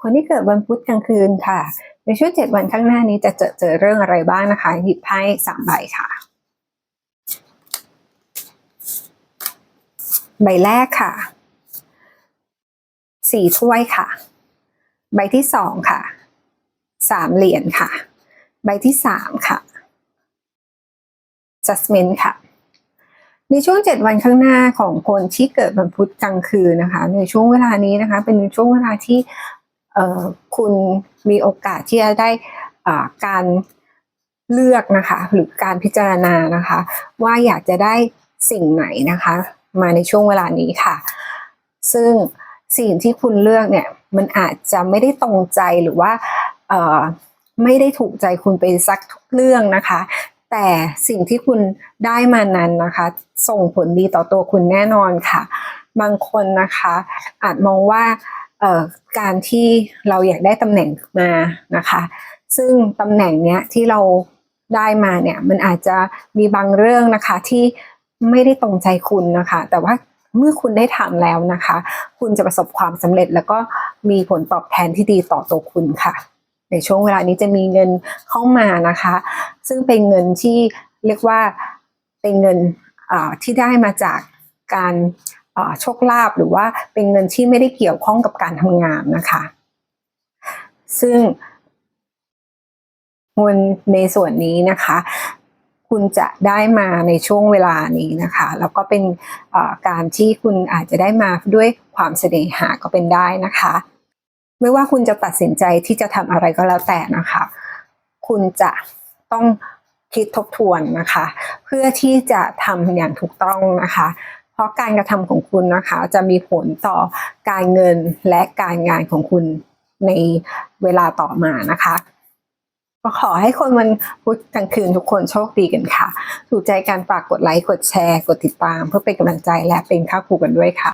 คนที่เกิดวันพุธกลางคืนค่ะ ในช่วงเจ็ดวันข้างหน้านี้จะเจอเจอเรื่องอะไรบ้างนะคะ หยิบไพ่สามใบค่ะ ใบแรกค่ะสี่ถ้วยค่ะ ใบที่สองค่ะสามเหรียญค่ะ ใบที่สามค่ะ judgment ค่ะ ในช่วงเจ็ดวันข้างหน้าของคนที่เกิดวันพุธกลางคืนนะคะ ในช่วงเวลานี้นะคะ เป็นช่วงเวลาที่ คุณมีโอกาสที่จะได้การเลือกนะคะ หรือการพิจารณานะคะ ว่าอยากจะได้สิ่งไหนนะคะ มาในช่วงเวลานี้ค่ะ ซึ่งสิ่งที่คุณเลือกเนี่ยมันอาจจะไม่ได้ตรงใจหรือว่าไม่ได้ถูกใจคุณไปสักทุกเรื่องนะคะ แต่สิ่งที่คุณได้มานั้นนะคะ ส่งผลดีต่อตัวคุณแน่นอนค่ะ บางคนนะคะ อาจมองว่า การที่เราอยากได้ตำแหน่งมานะคะ ซึ่งตำแหน่งเนี้ยที่เราได้มาเนี่ยมันอาจจะมีบางเรื่องนะคะที่ไม่ได้ตรงใจคุณนะคะ แต่ว่าเมื่อคุณได้ทำแล้วนะคะ คุณจะประสบความสำเร็จแล้วก็มีผลตอบแทนที่ดีต่อตัวคุณค่ะ ในช่วงเวลานี้จะมีเงินเข้ามานะคะ ซึ่งเป็นเงินที่เรียกว่าเป็นเงินที่ได้มาจากการ โชคลาภหรือว่าเป็นเงินที่ไม่ได้เกี่ยวข้องกับการทำงานนะคะ ซึ่งเงินในส่วนนี้นะคะ คุณจะได้มาในช่วงเวลานี้นะคะ แล้วก็เป็นการที่คุณอาจจะได้มาด้วยความเสน่หาก็เป็นได้นะคะ ไม่ว่าคุณจะตัดสินใจที่จะทำอะไรก็แล้วแต่นะคะ คุณจะต้องคิดทบทวนนะคะ เพื่อที่จะทำอย่างถูกต้องนะคะ ราะการกระทำของคุณนะคะ จะมีผลต่อการเงินและการงานของคุณในเวลาต่อมานะคะก็ขอให้คนวันพุธกลางคืนทุกคนโชคดีกันค่ะ ถูกใจการฝากกดไลค์ กดแชร์ กดติดตาม เพื่อเป็นกำลังใจและเป็นค่าครูกันด้วยค่ะ